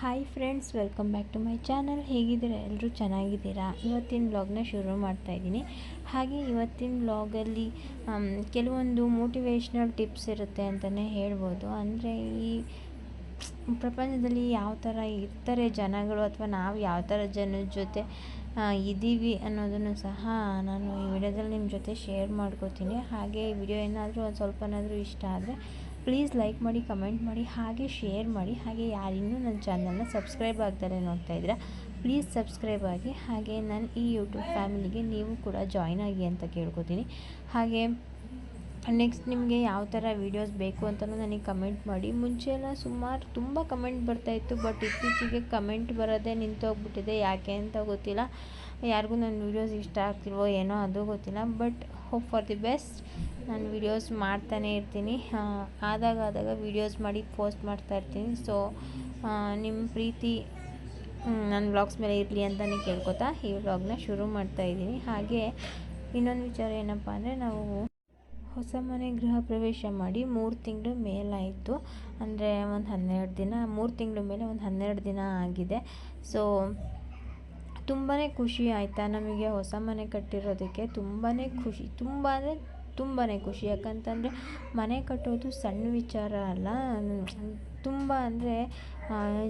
Hi friends welcome back to my channel ಹೇಗಿದ್ದೀರಾ? ಎಲ್ಲರೂ ಚೆನ್ನಾಗಿದ್ದೀರಾ? ಇವತ್ತಿನ ವ್ಲಾಗ್ನ ಶುರು ಮಾಡ್ತಾಯಿದ್ದೀನಿ ಹಾಗೆ ಇವತ್ತಿನ ವ್ಲಾಗಲ್ಲಿ ಕೆಲವೊಂದು ಮೋಟಿವೇಶ್ನಲ್ ಟಿಪ್ಸ್ ಇರುತ್ತೆ ಅಂತಲೇ ಹೇಳ್ಬೋದು. ಅಂದರೆ ಈ ಪ್ರಪಂಚದಲ್ಲಿ ಯಾವ ಥರ ಇರ್ತಾರೆ ಜನಗಳು ಅಥವಾ ನಾವು ಯಾವ ಥರ ಜನರ ಜೊತೆ ಇದ್ದೀವಿ ಅನ್ನೋದನ್ನು ಸಹ ನಾನು ಈ ವಿಡಿಯೋದಲ್ಲಿ ನಿಮ್ಮ ಜೊತೆ ಶೇರ್ ಮಾಡ್ಕೋತೀನಿ. ಹಾಗೆ ಈ ವಿಡಿಯೋ ಏನಾದರೂ ಒಂದು ಸ್ವಲ್ಪನಾದರೂ ಇಷ್ಟ ಆದರೆ ಪ್ಲೀಸ್ ಲೈಕ್ ಮಾಡಿ, ಕಮೆಂಟ್ ಮಾಡಿ, ಹಾಗೆ ಶೇರ್ ಮಾಡಿ, ಹಾಗೆ ಯಾರಿನ್ನೂ ನನ್ನ ಚಾನಲ್ನ ಸಬ್ಸ್ಕ್ರೈಬ್ ಆಗ್ದಲೇ ನೋಡ್ತಾ ಇದ್ದೀರಾ? ಪ್ಲೀಸ್ ಸಬ್ಸ್ಕ್ರೈಬ್ ಆಗಿ, ಹಾಗೆ ನನ್ನ ಈ ಯೂಟ್ಯೂಬ್ ಫ್ಯಾಮಿಲಿಗೆ ನೀವು ಕೂಡ ಜಾಯ್ನ್ ಆಗಿ ಅಂತ ಕೇಳ್ಕೊತೀನಿ. ಹಾಗೆ ನೆಕ್ಸ್ಟ್ ನಿಮಗೆ ಯಾವ ಥರ ವೀಡಿಯೋಸ್ ಬೇಕು ಅಂತಲೂ ನನಗೆ ಕಮೆಂಟ್ ಮಾಡಿ. ಮುಂಚೆ ಎಲ್ಲ ಸುಮಾರು ತುಂಬ ಕಮೆಂಟ್ ಬರ್ತಾಯಿತ್ತು ಬಟ್ ಇತ್ತೀಚೆಗೆ ಕಮೆಂಟ್ ಬರೋದೇ ನಿಂತೋಗ್ಬಿಟ್ಟಿದೆ. ಯಾಕೆ ಅಂತ ಗೊತ್ತಿಲ್ಲ. ಯಾರಿಗೂ ನನ್ನ ವೀಡಿಯೋಸ್ ಇಷ್ಟ ಆಗ್ತಿಲ್ವೋ ಏನೋ ಅದು ಗೊತ್ತಿಲ್ಲ but hope for the best ನಾನು ವೀಡಿಯೋಸ್ ಮಾಡ್ತಾನೇ ಇರ್ತೀನಿ. ಆದಾಗ ಆದಾಗ ವೀಡಿಯೋಸ್ ಮಾಡಿ ಪೋಸ್ಟ್ ಮಾಡ್ತಾ ಇರ್ತೀನಿ. ಸೊ ನಿಮ್ಮ ಪ್ರೀತಿ ನನ್ನ ವ್ಲಾಗ್ಸ್ ಮೇಲೆ ಇರಲಿ ಅಂತಲೇ ಕೇಳ್ಕೊತಾ ಈ ವ್ಲಾಗ್ನ ಶುರು ಮಾಡ್ತಾ ಇದ್ದೀನಿ. ಹಾಗೆ ಇನ್ನೊಂದು ವಿಚಾರ ಏನಪ್ಪ ಅಂದರೆ ನಾವು ಹೊಸ ಮನೆ ಗೃಹ ಪ್ರವೇಶ ಮಾಡಿ ಮೂರು ತಿಂಗಳು ಮೇಲಾಯಿತು. ಅಂದರೆ ಒಂದು ಹನ್ನೆರಡು ದಿನ, ಮೂರು ತಿಂಗಳು ಮೇಲೆ ಒಂದು ಹನ್ನೆರಡು ದಿನ ಆಗಿದೆ. ಸೊ ತುಂಬಾ ಖುಷಿ ಆಯಿತಾ ನಮಗೆ ಹೊಸ ಮನೆ ಕಟ್ಟಿರೋದಕ್ಕೆ? ತುಂಬಾ ಖುಷಿ ತುಂಬ ಅಂದರೆ ತುಂಬಾ ಖುಷಿ. ಯಾಕಂತಂದರೆ ಮನೆ ಕಟ್ಟೋದು ಸಣ್ಣ ವಿಚಾರ ಅಲ್ಲ. ತುಂಬ ಅಂದರೆ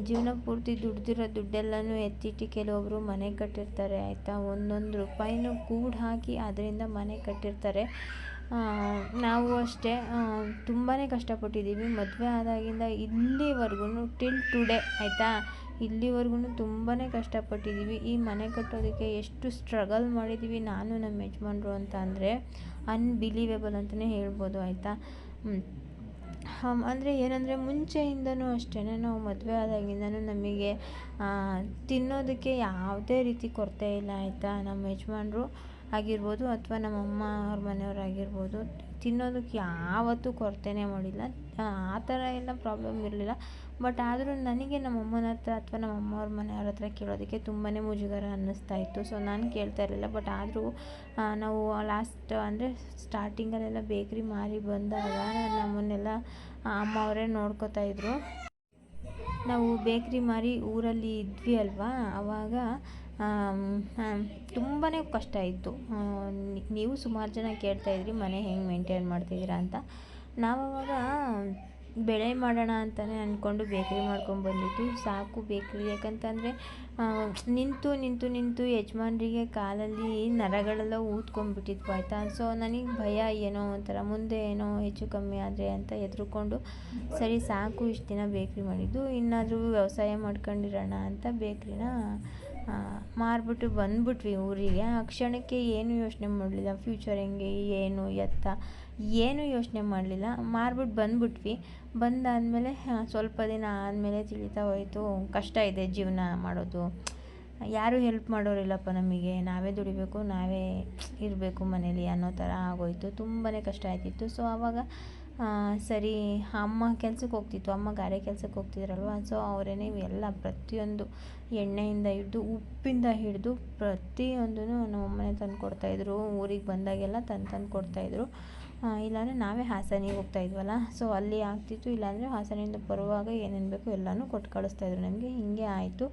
ಜೀವನ ಪೂರ್ತಿ ದುಡ್ದಿರೋ ದುಡ್ಡೆಲ್ಲನೂ ಎತ್ತಿಟ್ಟು ಕೆಲವೊಬ್ಬರು ಮನೆ ಕಟ್ಟಿರ್ತಾರೆ, ಆಯಿತಾ? ಒಂದೊಂದು ರೂಪಾಯಿನೂ ಕೂಡಿ ಹಾಕಿ ಅದರಿಂದ ಮನೆ ಕಟ್ಟಿರ್ತಾರೆ. ನಾವು ಅಷ್ಟೇ ತುಂಬಾ ಕಷ್ಟಪಟ್ಟಿದ್ದೀವಿ. ಮದುವೆ ಆದಾಗಿಂದ ಇಲ್ಲಿವರೆಗೂ ಟಿಲ್ ಟುಡೇ, ಆಯಿತಾ? ಇಲ್ಲಿವರೆಗೂ ತುಂಬಾ ಕಷ್ಟಪಟ್ಟಿದ್ದೀವಿ. ಈ ಮನೆ ಕಟ್ಟೋದಕ್ಕೆ ಎಷ್ಟು ಸ್ಟ್ರಗಲ್ ಮಾಡಿದ್ದೀವಿ ನಾನು, ನಮ್ಮ ಯಜಮಾನ್ರು ಅಂತ ಅಂದರೆ ಅನ್ಬಿಲೀವೇಬಲ್ ಅಂತಲೇ ಹೇಳ್ಬೋದು, ಆಯಿತಾ? ಅಂದರೆ ಏನಂದರೆ ಮುಂಚೆಯಿಂದನೂ ಅಷ್ಟೇ ನಾವು ಮದುವೆ ಆದಾಗಿಂದನೂ ನಮಗೆ ತಿನ್ನೋದಕ್ಕೆ ಯಾವುದೇ ರೀತಿ ಕೊರತೆ ಇಲ್ಲ, ಆಯಿತಾ? ನಮ್ಮ ಯಜಮಾನ್ರು ಆಗಿರ್ಬೋದು ಅಥವಾ ನಮ್ಮ ಅಮ್ಮ ಅವ್ರ ಮನೆಯವರಾಗಿರ್ಬೋದು ತಿನ್ನೋದಕ್ಕೆ ಯಾವತ್ತೂ ಕೊರತೆನೇ ಮಾಡಿಲ್ಲ. ಆ ಥರ ಎಲ್ಲ ಪ್ರಾಬ್ಲಮ್ ಇರಲಿಲ್ಲ. ಬಟ್ ಆದರೂ ನನಗೆ ನಮ್ಮ ಅಮ್ಮನ ಹತ್ರ ಅಥವಾ ನಮ್ಮ ಅಮ್ಮವ್ರ ಮನೆಯವ್ರ ಹತ್ರ ಕೇಳೋದಕ್ಕೆ ತುಂಬಾ ಮುಜುಗರ ಅನ್ನಿಸ್ತಾ ಇತ್ತು. ಸೊ ನಾನು ಕೇಳ್ತಾ ಇರಲಿಲ್ಲ. ಬಟ್ ಆದರೂ ನಾವು ಲಾಸ್ಟ್ ಅಂದರೆ ಸ್ಟಾರ್ಟಿಂಗಲ್ಲೆಲ್ಲ ಬೇಕ್ರಿ ಮಾರಿ ಬಂದಾಗ ನಮ್ಮನ್ನೆಲ್ಲ ಅಮ್ಮ ಅವರೇ ನೋಡ್ಕೋತಾ ಇದ್ದರು ನಾವು ಬೇಕ್ರಿ ಮಾರಿ ಊರಲ್ಲಿ ಇದ್ವಿ ಅಲ್ವಾ? ಆವಾಗ ತುಂಬಾ ಕಷ್ಟ ಇತ್ತು. ನೀವು ಸುಮಾರು ಜನ ಕೇಳ್ತಾ ಇದ್ರಿ, ಮನೆ ಹೆಂಗೆ ಮೇಂಟೈನ್ ಮಾಡ್ತಿದ್ದೀರಾ ಅಂತ. ನಾವು ಅವಾಗ ಬೆಳೆ ಮಾಡೋಣ ಅಂತಲೇ ಅಂದ್ಕೊಂಡು ಬೇಕ್ರಿ ಮಾಡ್ಕೊಂಡು ಬಂದಿದ್ದು ಸಾಕು ಬೇಕ್ರಿ, ಯಾಕಂತಂದರೆ ನಿಂತು ನಿಂತು ನಿಂತು ಯಜಮಾನ್ರಿಗೆ ಕಾಲಲ್ಲಿ ನರಗಳೆಲ್ಲ ಊದ್ಕೊಂಡ್ಬಿಟ್ಟಿದ್ವು, ಆಯಿತಾ? ಸೊ ನನಗೆ ಭಯ ಏನೋ ಒಂಥರ, ಮುಂದೆ ಏನೋ ಹೆಚ್ಚು ಕಮ್ಮಿ ಆದರೆ ಅಂತ ಹೆದ್ರುಕೊಂಡು, ಸರಿ ಸಾಕು, ಇಷ್ಟು ದಿನ ಬೇಕ್ರಿ ಮಾಡಿದ್ದು, ಇನ್ನಾದರೂ ವ್ಯವಸಾಯ ಮಾಡ್ಕೊಂಡಿರೋಣ ಅಂತ ಬೇಕ್ರಿನ ಮಾರ್ಬಿಟ್ಟು ಬಂದ್ಬಿಟ್ವಿ ಊರಿಗೆ. ಆ ಕ್ಷಣಕ್ಕೆ ಏನು ಯೋಚನೆ ಮಾಡಲಿಲ್ಲ. ಫ್ಯೂಚರ್ ಹೆಂಗೆ, ಏನು, ಎತ್ತ, ಏನೂ ಯೋಚನೆ ಮಾಡಲಿಲ್ಲ. ಮಾರ್ಬಿಟ್ಟು ಬಂದ್ಬಿಟ್ವಿ. ಬಂದಾದಮೇಲೆ ಸ್ವಲ್ಪ ದಿನ ಆದಮೇಲೆ ತಿಳಿತಾ ಹೋಯಿತು, ಕಷ್ಟ ಇದೆ ಜೀವನ ಮಾಡೋದು. ಯಾರೂ ಹೆಲ್ಪ್ ಮಾಡೋರಿಲ್ಲಪ್ಪ ನಮಗೆ. ನಾವೇ ದುಡಿಬೇಕು, ನಾವೇ ಇರಬೇಕು ಮನೇಲಿ ಅನ್ನೋ ಥರ ಆಗೋಯಿತು. ತುಂಬಾ ಕಷ್ಟ ಆಯ್ತಿತ್ತು ಸೊ ಆವಾಗ ಸರಿ, ಅಮ್ಮ ಕೆಲ್ಸಕ್ಕೆ ಹೋಗ್ತಿತ್ತು, ಅಮ್ಮ ಗಾರೆ ಕೆಲ್ಸಕ್ಕೆ ಹೋಗ್ತಿದ್ರಲ್ವ? ಸೊ ಅವರೇನೆ ಎಲ್ಲ ಪ್ರತಿಯೊಂದು ಎಣ್ಣೆಯಿಂದ ಹಿಡಿದು, ಉಪ್ಪಿಂದ ಹಿಡಿದು ಪ್ರತಿಯೊಂದೂ ನಮ್ಮಮ್ಮನೇ ತಂದು ಕೊಡ್ತಾಯಿದ್ರು ಊರಿಗೆ ಬಂದಾಗೆಲ್ಲ ತಂದು ತಂದು ಕೊಡ್ತಾಯಿದ್ರು ಇಲ್ಲಾಂದರೆ ನಾವೇ ಹಾಸನಿಗೆ ಹೋಗ್ತಾಯಿದ್ವಲ್ಲ ಸೊ ಅಲ್ಲಿ ಆಗ್ತಿತ್ತು. ಇಲ್ಲಾಂದರೆ ಹಾಸನಿಂದ ಬರುವಾಗ ಏನೇನು ಬೇಕು ಎಲ್ಲನೂ ಕೊಟ್ಟು ಕಳಿಸ್ತಾಯಿದ್ರು ನಮಗೆ. ಹೀಗೆ ಆಯಿತು.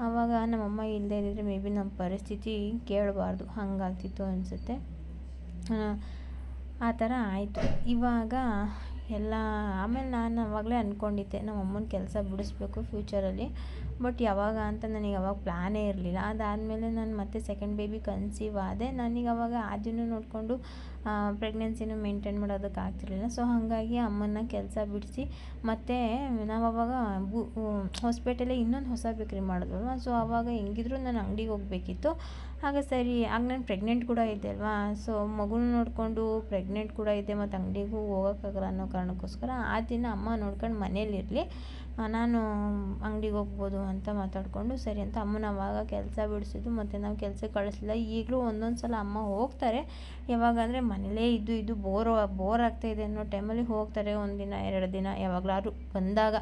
ಆವಾಗ ನಮ್ಮಮ್ಮ ಇಲ್ಲದೇ ಇದ್ದಿದ್ರೆ ಮೇ ಬಿ ನಮ್ಮ ಪರಿಸ್ಥಿತಿ ಕೇಳಬಾರ್ದು. ಹಂಗಾಗ್ತಿತ್ತು ಅನಿಸುತ್ತೆ. ಆ ಥರ ಆಯಿತು. ಇವಾಗ ಎಲ್ಲ ಆಮೇಲೆ ನಾನು ಆವಾಗಲೇ ಅಂದ್ಕೊಂಡಿದ್ದೆ ನಮ್ಮ ಅಮ್ಮನ ಕೆಲಸ ಬಿಡಿಸ್ಬೇಕು ಫ್ಯೂಚರಲ್ಲಿ ಬಟ್ ಯಾವಾಗ ಅಂತ ನನಗೆ ಅವಾಗ ಪ್ಲ್ಯಾನೇ ಇರಲಿಲ್ಲ. ಅದಾದಮೇಲೆ ನಾನು ಮತ್ತೆ ಸೆಕೆಂಡ್ ಬೇಬಿ ಕನ್ಸೀವ್ ಆದೆ. ನನಗೆ ಅವಾಗ ಅದನ್ನು ನೋಡಿಕೊಂಡು ಪ್ರೆಗ್ನೆನ್ಸಿನೂ ಮೇಂಟೈನ್ ಮಾಡೋದಕ್ಕೆ ಆಗ್ತಿರಲಿಲ್ಲ. ಸೊ ಹಾಗಾಗಿ ಅಮ್ಮನ ಕೆಲಸ ಬಿಡಿಸಿ, ಮತ್ತು ನಾವು ಅವಾಗ ಬು ಹೊಸಪೇಟೆಲೆ ಇನ್ನೊಂದು ಹೊಸ ಬೇಕ್ರಿ ಮಾಡಿದ್ವಲ್ವ? ಸೊ ಆವಾಗ ಹೆಂಗಿದ್ರೂ ನಾನು ಅಂಗಡಿಗೆ ಹೋಗಬೇಕಿತ್ತು. ಆಗ ಸರಿ, ಆಗ ನಾನು ಪ್ರೆಗ್ನೆಂಟ್ ಕೂಡ ಇದ್ದೆ ಅಲ್ವಾ? ಸೊ ಮಗುನ ನೋಡಿಕೊಂಡು ಪ್ರೆಗ್ನೆಂಟ್ ಕೂಡ ಇದ್ದೆ, ಮತ್ತು ಅಂಗಡಿಗೂ ಹೋಗೋಕ್ಕಾಗಲ್ಲ ಅನ್ನೋ ಕಾರಣಕ್ಕೋಸ್ಕರ ಆ ದಿನ ಅಮ್ಮ ನೋಡ್ಕೊಂಡು ಮನೇಲಿರಲಿ. ನಾನು ಅಂಗ್ಡಿಗೆ ಹೋಗ್ಬೋದು ಅಂತ ಮಾತಾಡಿಕೊಂಡು, ಸರಿ ಅಂತ ಅಮ್ಮನ ಅವಾಗ ಕೆಲಸ ಬಿಡಿಸಿದ್ದು, ಮತ್ತು ನಾವು ಕೆಲಸಕ್ಕೆ ಕಳಿಸ್ಲಿಲ್ಲ. ಈಗಲೂ ಒಂದೊಂದು ಸಲ ಅಮ್ಮ ಹೋಗ್ತಾರೆ. ಯಾವಾಗ ಅಂದರೆ ಮನೇಲೇ ಇದ್ದು ಇದ್ದು ಬೋರ್ ಬೋರ್ ಆಗ್ತಾಯಿದೆ ಅನ್ನೋ ಟೈಮಲ್ಲಿ ಹೋಗ್ತಾರೆ. ಒಂದು ದಿನ, ಎರಡು ದಿನ, ಯಾವಾಗಲಾದ್ರು ಬಂದಾಗ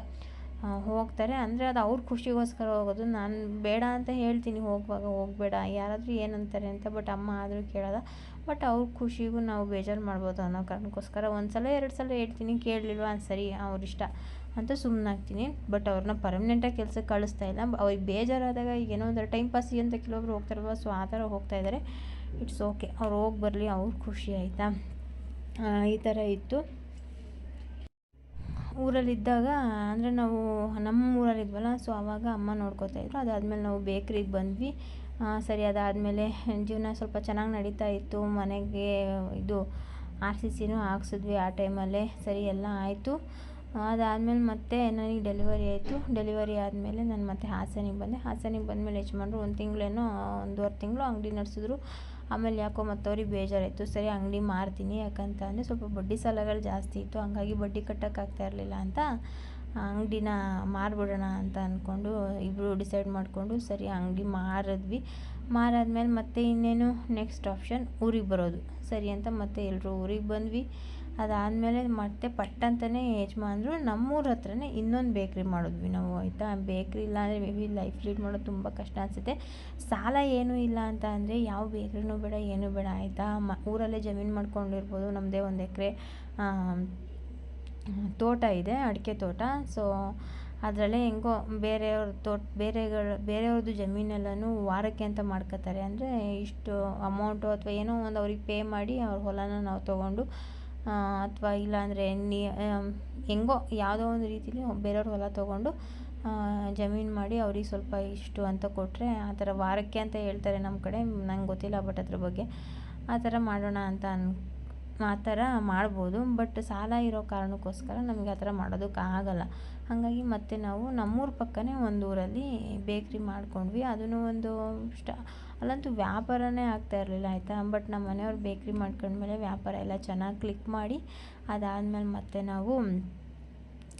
ಹೋಗ್ತಾರೆ. ಅಂದರೆ ಅದು ಅವ್ರ ಖುಷಿಗೋಸ್ಕರ ಹೋಗೋದು. ನಾನು ಬೇಡ ಅಂತ ಹೇಳ್ತೀನಿ, ಹೋಗುವಾಗ ಹೋಗಬೇಡ, ಯಾರಾದರೂ ಏನಂತಾರೆ ಅಂತ ಬಟ್ ಅಮ್ಮ ಆದರೂ ಕೇಳೋಲ್ಲ. ಬಟ್ ಅವ್ರ ಖುಷಿಗೂ ನಾವು ಬೇಜಾರು ಮಾಡ್ಬೋದು ಅನ್ನೋ ಕಾರಣಕ್ಕೋಸ್ಕರ ಒಂದು ಸಲ ಎರಡು ಸಲ ಹೇಳ್ತೀನಿ, ಕೇಳಲಿಲ್ವಾ? ಸರಿ ಅವ್ರ ಇಷ್ಟ ಅಂತ ಸುಮ್ಮನಾಗ್ತೀನಿ ಬಟ್ ಅವ್ರನ್ನ ಪರ್ಮನೆಂಟಾಗಿ ಕೆಲಸಕ್ಕೆ ಕಳಿಸ್ತಾ ಇಲ್ಲ. ಅವ್ರಿಗೆ ಬೇಜಾರಾದಾಗ ಈಗ ಏನೋ ಒಂಥರ ಟೈಮ್ ಪಾಸಿಗೆ ಅಂತ ಕೆಲವೊಬ್ರು ಹೋಗ್ತಾರಲ್ವ ಸೊ ಆ ಥರ ಹೋಗ್ತಾ ಇದ್ದಾರೆ ಇಟ್ಸ್ ಓಕೆ ಅವ್ರು ಹೋಗಿ ಬರಲಿ, ಅವ್ರ ಖುಷಿ ಆಯಿತಾ? ಈ ಥರ ಇತ್ತು. ಊರಲ್ಲಿದ್ದಾಗ, ಅಂದರೆ ನಾವು ನಮ್ಮ ಊರಲ್ಲಿದ್ವಲ್ಲ ಸೊ ಆವಾಗ ಅಮ್ಮ ನೋಡ್ಕೋತಾಯಿದ್ರು ಅದಾದಮೇಲೆ ನಾವು ಬೇಕ್ರಿಗೆ ಬಂದ್ವಿ. ಸರಿ, ಅದಾದಮೇಲೆ ಜೀವನ ಸ್ವಲ್ಪ ಚೆನ್ನಾಗಿ ನಡೀತಾ ಇತ್ತು. ಮನೆಗೆ ಇದು ಆರ್ ಸಿ ಸಿನೂ ಹಾಕ್ಸಿದ್ವಿ ಆ ಟೈಮಲ್ಲೇ ಸರಿ, ಎಲ್ಲ ಆಯಿತು. ಅದಾದಮೇಲೆ ಮತ್ತೆ ನನಗೆ ಡೆಲಿವರಿ ಆಯಿತು. ಡೆಲಿವರಿ ಆದಮೇಲೆ ನಾನು ಮತ್ತೆ ಹಾಸನಿಗೆ ಬಂದೆ. ಹಾಸನಿಗೆ ಬಂದಮೇಲೆ ಯಜಮಾನ್ರು ಒಂದು ತಿಂಗಳೇನೋ, ಒಂದೂವರೆ ತಿಂಗಳು ಅಂಗಡಿ ನಡೆಸಿದ್ರು. ಆಮೇಲೆ ಯಾಕೋ ಮತ್ತು ಅವ್ರಿಗೆ ಬೇಜಾರಾಯಿತು. ಸರಿ, ಅಂಗಡಿ ಮಾರ್ತೀನಿ ಯಾಕಂತ ಅಂದರೆ ಸ್ವಲ್ಪ ಬಡ್ಡಿ ಸಾಲಗಳು ಜಾಸ್ತಿ ಇತ್ತು. ಹಂಗಾಗಿ ಬಡ್ಡಿ ಕಟ್ಟೋಕ್ಕಾಗ್ತಾ ಇರಲಿಲ್ಲ ಅಂತ ಅಂಗಡಿನ ಮಾರಿಬಿಡೋಣ ಅಂತ ಅಂದ್ಕೊಂಡು ಇಬ್ಬರು ಡಿಸೈಡ್ ಮಾಡಿಕೊಂಡು ಸರಿ, ಅಂಗಡಿ ಮಾರಿದ್ವಿ. ಮಾರಾದ್ಮೇಲೆ ಮತ್ತೆ ಇನ್ನೇನು ನೆಕ್ಸ್ಟ್ ಆಪ್ಷನ್ ಊರಿಗೆ ಬರೋದು. ಸರಿ ಅಂತ ಮತ್ತೆ ಎಲ್ಲರೂ ಊರಿಗೆ ಬಂದ್ವಿ. ಅದಾದಮೇಲೆ ಮತ್ತೆ ಪಟ್ಟಂತನೇ ಯಜಮಾನ್ರು ನಮ್ಮೂರ ಹತ್ರನೇ ಇನ್ನೊಂದು ಬೇಕ್ರಿ ಮಾಡಿದ್ವಿ ನಾವು, ಆಯಿತಾ? ಬೇಕ್ರಿ ಇಲ್ಲ ಅಂದರೆ ಮೇ ಬಿ ಲೈಫ್ ಲೀಡ್ ಮಾಡೋದು ತುಂಬ ಕಷ್ಟ ಅನಿಸುತ್ತೆ. ಸಾಲ ಏನೂ ಇಲ್ಲ ಅಂತ ಅಂದರೆ ಯಾವ ಬೇಕ್ರಿನೂ ಬೇಡ, ಏನೂ ಬೇಡ, ಆಯಿತಾ? ಮ, ಊರಲ್ಲೇ ಜಮೀನು ಮಾಡ್ಕೊಂಡಿರ್ಬೋದು ನಮ್ಮದೇ ಒಂದು ಎಕರೆ ತೋಟ ಇದೆ, ಅಡಿಕೆ ತೋಟ. ಸೊ ಅದರಲ್ಲೇ ಹೆಂಗೋ ಬೇರೆಯವ್ರ ತೋಟ, ಬೇರೆಗಳ ಬೇರೆಯವ್ರದ್ದು ಜಮೀನೆಲ್ಲನೂ ವಾರಕ್ಕೆ ಅಂತ ಮಾಡ್ಕೋತಾರೆ ಅಂದರೆ ಇಷ್ಟು ಅಮೌಂಟು ಅಥವಾ ಏನೋ ಒಂದು ಅವ್ರಿಗೆ ಪೇ ಮಾಡಿ ಅವ್ರ ಹೊಲನ ನಾವು ತೊಗೊಂಡು ಅಥವಾ ಇಲ್ಲಾಂದರೆ ನೀ ಹೆಂಗೋ ಯಾವುದೋ ಒಂದು ರೀತಿಲಿ ಬೇರೆಯವ್ರ ಹೊಲ ತೊಗೊಂಡು ಜಮೀನು ಮಾಡಿ ಅವ್ರಿಗೆ ಸ್ವಲ್ಪ ಇಷ್ಟು ಅಂತ ಕೊಟ್ಟರೆ ಆ ಥರ ವಾರಕ್ಕೆ ಅಂತ ಹೇಳ್ತಾರೆ ನಮ್ಮ ಕಡೆ, ನಂಗೆ ಗೊತ್ತಿಲ್ಲ ಬಟ್ ಅದ್ರ ಬಗ್ಗೆ. ಆ ಥರ ಮಾಡೋಣ ಅಂತ ಅನ್, ಆ ಥರ ಮಾಡ್ಬೋದು. ಬಟ್ ಸಾಲ ಇರೋ ಕಾರಣಕ್ಕೋಸ್ಕರ ನಮಗೆ ಆ ಥರ ಮಾಡೋದಕ್ಕಾಗಲ್ಲ ಹಾಗಾಗಿ ಮತ್ತೆ ನಾವು ನಮ್ಮೂರ ಪಕ್ಕನೇ ಒಂದು ಊರಲ್ಲಿ ಬೇಕ್ರಿ ಮಾಡ್ಕೊಂಡ್ವಿ. ಅದನ್ನು ಒಂದು ಸ್ಟ ಅಲ್ಲಂತೂ ವ್ಯಾಪಾರನೇ ಆಗ್ತಾ ಇರಲಿಲ್ಲ, ಆಯಿತಾ? ಬಟ್ ನಮ್ಮ ಮನೆಯವ್ರು ಬೇಕ್ರಿ ಮಾಡ್ಕೊಂಡ್ಮೇಲೆ ವ್ಯಾಪಾರ ಎಲ್ಲ ಚೆನ್ನಾಗಿ ಕ್ಲಿಕ್ ಮಾಡಿ ಅದಾದಮೇಲೆ ಮತ್ತೆ ನಾವು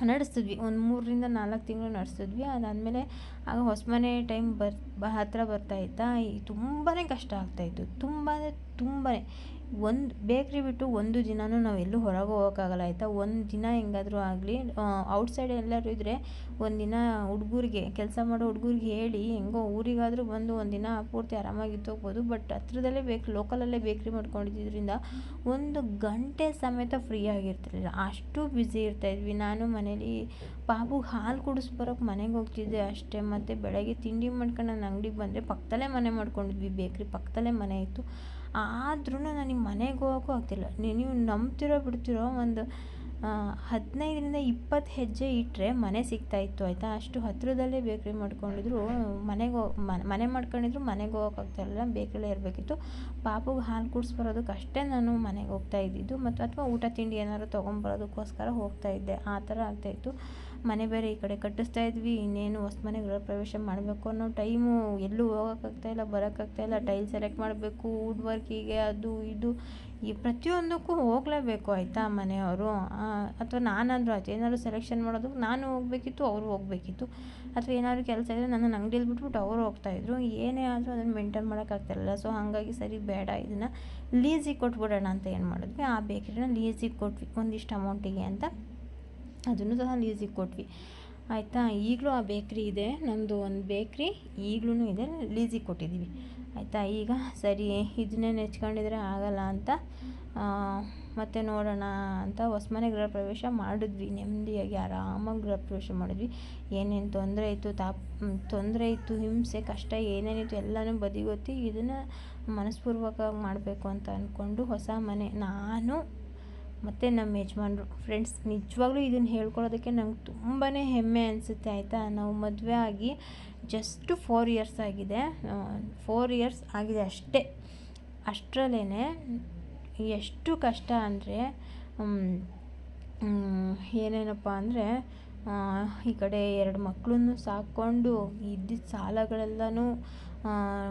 ನಡೆಸ್ತಿದ್ವಿ. ಒಂದು ಮೂರರಿಂದ ನಾಲ್ಕು ತಿಂಗಳು ನಡೆಸಿದ್ವಿ ಅದಾದಮೇಲೆ ಆಗ ಹೊಸಮನೆ ಟೈಮ್ ಬರ್ ಬ ಹತ್ತಿರ ಬರ್ತಾಯಿತ್ತಾ ತುಂಬಾ ಕಷ್ಟ ಆಗ್ತಾಯಿತ್ತು ತುಂಬಾ ತುಂಬಾ ಒಂದು ಬೇಕ್ರಿ ಬಿಟ್ಟು ಒಂದು ದಿನವೂ ನಾವು ಎಲ್ಲೂ ಹೊರಗೆ ಹೋಗೋಕ್ಕಾಗಲ್ಲ, ಆಯಿತಾ? ಒಂದು ದಿನ ಹೆಂಗಾದರೂ ಆಗಲಿ ಔಟ್ಸೈಡ್ ಎಲ್ಲರೂ ಇದ್ದರೆ ದಿನ ಹುಡುಗರಿಗೆ, ಕೆಲಸ ಮಾಡೋ ಹುಡುಗರಿಗೆ ಹೇಳಿ, ಹೆಂಗೋ ಊರಿಗಾದರೂ ಬಂದು ಒಂದು ದಿನ ಪೂರ್ತಿ ಆರಾಮಾಗಿ ಇದ್ದೋಗ್ಬೋದು ಬಟ್ ಹತ್ರದಲ್ಲೇ ಬೇಕು ಲೋಕಲಲ್ಲೇ ಬೇಕ್ರಿ ಮಾಡ್ಕೊಂಡಿದ್ದರಿಂದ ಒಂದು ಗಂಟೆ ಸಮೇತ ಫ್ರೀ ಆಗಿರ್ತಿರಲಿಲ್ಲ. ಅಷ್ಟು ಬ್ಯುಸಿ ಇರ್ತಾಯಿದ್ವಿ ನಾನು ಮನೇಲಿ ಪಾಪುಗೆ ಹಾಲು ಕುಡಿಸ್ ಬರೋಕ್ಕೆ ಮನೆಗೆ ಹೋಗ್ತಿದ್ದೆ ಅಷ್ಟೇ. ಮತ್ತು ಬೆಳಗ್ಗೆ ತಿಂಡಿ ಮಾಡ್ಕೊಂಡು ನಾನು ಅಂಗಡಿಗೆ ಬಂದರೆ ಪಕ್ಕದಲ್ಲೇ ಮನೆ ಮಾಡ್ಕೊಂಡಿದ್ವಿ. ಬೇಕ್ರಿ ಪಕ್ಕದಲ್ಲೇ ಮನೆ ಇತ್ತು. ಆದ್ರೂ ನನಗೆ ಮನೆಗೆ ಹೋಗೋಕ್ಕೂ ಆಗ್ತಿಲ್ಲ. ನೀವು ನಂಬ್ತಿರೋ ಬಿಡ್ತಿರೋ ಒಂದು ಹದಿನೈದರಿಂದ ಇಪ್ಪತ್ತು ಹೆಜ್ಜೆ ಇಟ್ಟರೆ ಮನೆ ಸಿಗ್ತಾಯಿತ್ತು ಆಯಿತಾ? ಅಷ್ಟು ಹತ್ತಿರದಲ್ಲೇ ಬೇಕ್ರಿ ಮಾಡ್ಕೊಂಡಿದ್ರು, ಮನೆಗೆ ಮನೆ ಮಾಡ್ಕೊಂಡಿದ್ರು ಮನೆಗೆ ಹೋಗೋಕೆ ಬೇಕ್ರಿಲೇ ಇರಬೇಕಿತ್ತು. ಪಾಪುಗೆ ಹಾಲು ಕುಡಿಸ್ಬರೋದಕ್ಕಷ್ಟೇ ನಾನು ಮನೆಗೆ ಹೋಗ್ತಾ ಇದ್ದಿದ್ದು, ಮತ್ತು ಅಥವಾ ಊಟ, ತಿಂಡಿ ಏನಾದ್ರು ತೊಗೊಂಬರೋದಕ್ಕೋಸ್ಕರ ಹೋಗ್ತಾ ಇದ್ದೆ. ಆ ಥರ ಆಗ್ತಾಯಿತ್ತು ಮನೆ ಬೇರೆ ಈ ಕಡೆ ಕಟ್ಟಿಸ್ತಾ ಇದ್ವಿ, ಇನ್ನೇನು ಹೊಸ ಮನೆ ಗೃಹ ಪ್ರವೇಶ ಮಾಡಬೇಕು ಅನ್ನೋ ಟೈಮು ಎಲ್ಲೂ ಹೋಗೋಕ್ಕಾಗ್ತಾಯಿಲ್ಲ ಬರೋಕ್ಕಾಗ್ತಾಯಿಲ್ಲ ಟೈಲ್ ಸೆಲೆಕ್ಟ್ ಮಾಡಬೇಕು ವುಡ್ ವರ್ಕಿಗೆ ಅದು ಇದು. ಈ ಪ್ರತಿಯೊಂದಕ್ಕೂ ಹೋಗಲೇಬೇಕು ಆಯಿತಾ ಮನೆಯವರು? ಅಥವಾ ನಾನಾದರೂ ಆಯ್ತು? ಏನಾದ್ರು ಸೆಲೆಕ್ಷನ್ ಮಾಡೋದು, ನಾನು ಹೋಗಬೇಕಿತ್ತು, ಅವರು ಹೋಗಬೇಕಿತ್ತು. ಅಥವಾ ಏನಾದರೂ ಕೆಲಸ ಇದ್ದರೆ ನನ್ನ ಅಂಗಡಿಯಲ್ಲಿ ಬಿಟ್ಬಿಟ್ಟು ಅವರು ಹೋಗ್ತಾಯಿದ್ರು ಏನೇ ಆದರೂ ಅದನ್ನು ಮೇಂಟೈನ್ ಮಾಡೋಕ್ಕಾಗ್ತಿರಲಿಲ್ಲ ಸೊ, ಹಾಗಾಗಿ ಸರಿ, ಬೇಡ. ಇದನ್ನು ಲೀಸಿಗೆ ಕೊಟ್ಬಿಡೋಣ ಅಂತ ಏನು ಮಾಡಿದ್ವಿ. ಆ ಬೇಕರಿನ ಲೀಸಿಗೆ ಕೊಟ್ವಿ, ಒಂದಿಷ್ಟು ಅಮೌಂಟಿಗೆ ಅಂತ. ಅದನ್ನು ಸಹ ಲೀಸಿಗೆ ಕೊಟ್ವಿ. ಆಯಿತಾ? ಈಗಲೂ ಆ ಬೇಕ್ರಿ ಇದೆ. ನಮ್ಮದು ಒಂದು ಬೇಕ್ರಿ ಈಗಲೂ ಇದೆ. ಲೀಸಿಗೆ ಕೊಟ್ಟಿದ್ದೀವಿ. ಆಯಿತಾ? ಈಗ ಸರಿ, ಇದನ್ನೇ ನೆಚ್ಕೊಂಡಿದ್ರೆ ಆಗಲ್ಲ ಅಂತ ಮತ್ತೆ ನೋಡೋಣ ಅಂತ ಹೊಸ್ಮನೆ ಗೃಹ ಪ್ರವೇಶ ಮಾಡಿದ್ವಿ. ನೆಮ್ಮದಿಯಾಗಿ ಆರಾಮಾಗಿ ಗೃಹ ಪ್ರವೇಶ ಮಾಡಿದ್ವಿ. ಏನೇನು ತೊಂದರೆ ಇತ್ತು, ತಾಪ್ ತೊಂದರೆ ಇತ್ತು, ಹಿಂಸೆ, ಕಷ್ಟ ಏನೇನಿತ್ತು ಎಲ್ಲನೂ ಬದಿಗೊತ್ತಿ ಇದನ್ನು ಮನಸ್ಪೂರ್ವಕವಾಗಿ ಮಾಡಬೇಕು ಅಂತ ಅಂದ್ಕೊಂಡು ಹೊಸ ಮನೆ. ನಾನು ಮತ್ತು ನಮ್ಮ ಯಜಮಾನ್ರು. ಫ್ರೆಂಡ್ಸ್ ನಿಜವಾಗ್ಲೂ ಇದನ್ನು ಹೇಳ್ಕೊಳ್ಳೋದಕ್ಕೆ ನಂಗೆ ತುಂಬಾ ಹೆಮ್ಮೆ ಅನಿಸುತ್ತೆ, ಆಯಿತಾ? ನಾವು ಮದುವೆ ಆಗಿ ಜಸ್ಟ್ ಫೋರ್ ಇಯರ್ಸ್ ಆಗಿದೆ. ಫೋರ್ ಇಯರ್ಸ್ ಆಗಿದೆ ಅಷ್ಟೇ. ಅಷ್ಟರಲ್ಲೇ ಎಷ್ಟು ಕಷ್ಟ ಅಂದರೆ ಏನೇನಪ್ಪ ಅಂದರೆ ಈ ಕಡೆ ಎರಡು ಮಕ್ಕಳನ್ನು ಸಾಕ್ಕೊಂಡು ಇದ್ದಿದ್ದ ಸಾಲಗಳೆಲ್ಲನೂ